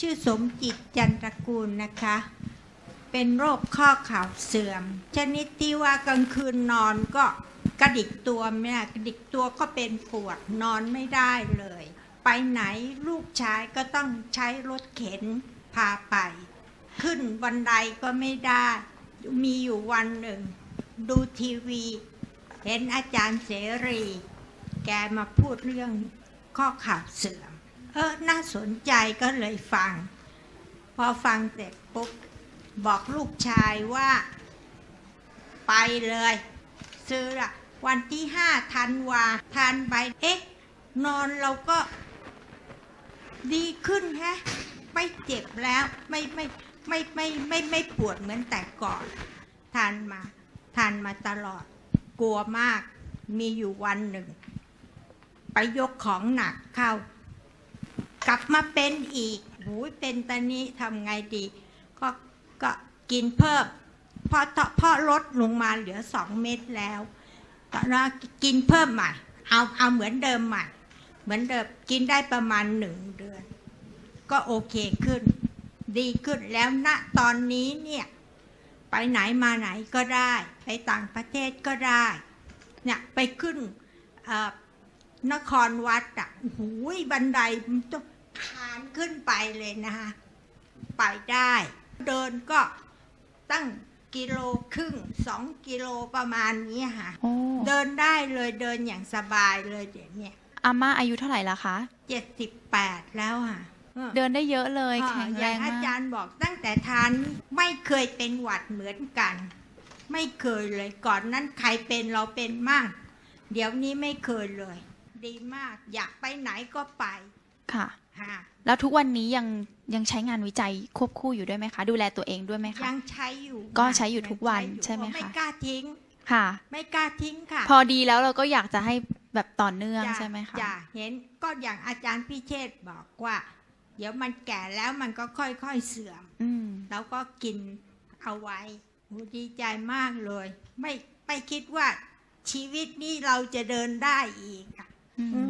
ชื่อสมจิตจันตระกูลนะคะ เป็นโรคข้อเข่าเสื่อม ชนิดที่ว่ากลางคืนนอนก็กระดิกตัวไม่ได้กระดิกตัวก็เป็นปวดนอนไม่ได้เลย ไปไหนลูกชายก็ต้องใช้รถเข็นพาไป ขึ้นบันไดก็ไม่ได้ มีอยู่วันหนึ่ง ดูทีวี เห็นอาจารย์เสรี แกมาพูดเรื่องข้อเข่าเสื่อม เออน่าสนใจก็เลยฟัง พอฟังเสร็จปุ๊บบอกลูกชายว่า ไปเลย ซื้อละวันที่ห้าธันวาทานไปเอ๊ะ นอนเราก็ดีขึ้นแฮะ ไม่เจ็บแล้วไม่ไม่ไม่ไม่ไม่ไม่ไม่ปวดเหมือนแต่ก่อนทานมาทานมาตลอด กลัวมากมีอยู่วันหนึ่ง ไปยกของหนักเข้า กลับมาเป็นอีกหูยเป็นตอนนี้ทำไงดี ก็ก็กินเพิ่มพอพอลดลงมาเหลือสองเม็ดแล้วตอนนั้นกินเพิ่มใหม่ เอาเอาเหมือนเดิมใหม่ เหมือนเดิมกินได้ประมาณหนึ่งเดือน ก็โอเคขึ้น ดีขึ้นแล้วณตอนนี้เนี่ย ไปไหนมาไหนก็ได้ ไปต่างประเทศก็ได้เนี่ยไปขึ้นอ่อ นครวัดอะโอ้โหูยบันไดมันต้องคานขึ้นไปเลยนะคะไปได้ เดินก็ตั้งกิโลครึ่งสองกิโลประมาณนี้ค่ะ โอ้เดินได้เลยเดินอย่างสบายเลยเดี๋ยวเนี้อาม่าอายุเท่าไหร่ละคะ เจ็ดสิบแปดแล้วค่ะเออ เดินได้เยอะเลยอ่าแข็งอแรย่างงอามาจากรย์บอกตั้งแต่ทานไม่เคยเป็นหวัดเหมือนกัน ไม่เคยเลยก่อนนั้นใครเป็นเราเป็นมาก เดี๋ยวนี้ไม่เคยเลย ดีมาก อยากไปไหนก็ไปค่ะฮะแล้วทุกวันนี้ยังยังใช้งานวิจัยควบคู่อยู่ด้วยไหมคะ ดูแลตัวเองด้วยไหมคะ ยังใช้อยู่ก็ใช้อยู่ทุกวันงใช่ไหมคะไม่กล้าทิ้งค่ะ ไม่กล้าทิ้งค่ะ พอดีแล้วเราก็อยากจะให้แบบต่อเนื่องจ้ะใช่ไหมคะจ้ะเห็นก็อย่างอาจารย์พิเชษฐ์บอกว่า เดี๋ยวมันแก่แล้วมันก็ค่อยๆเสื่อมอืมแล้วก็กินเอาไว้โหดีใจมากเลย ไม่ไม่คิดว่าชีวิตนี้เราจะเดินได้อีกอะ อืมอืม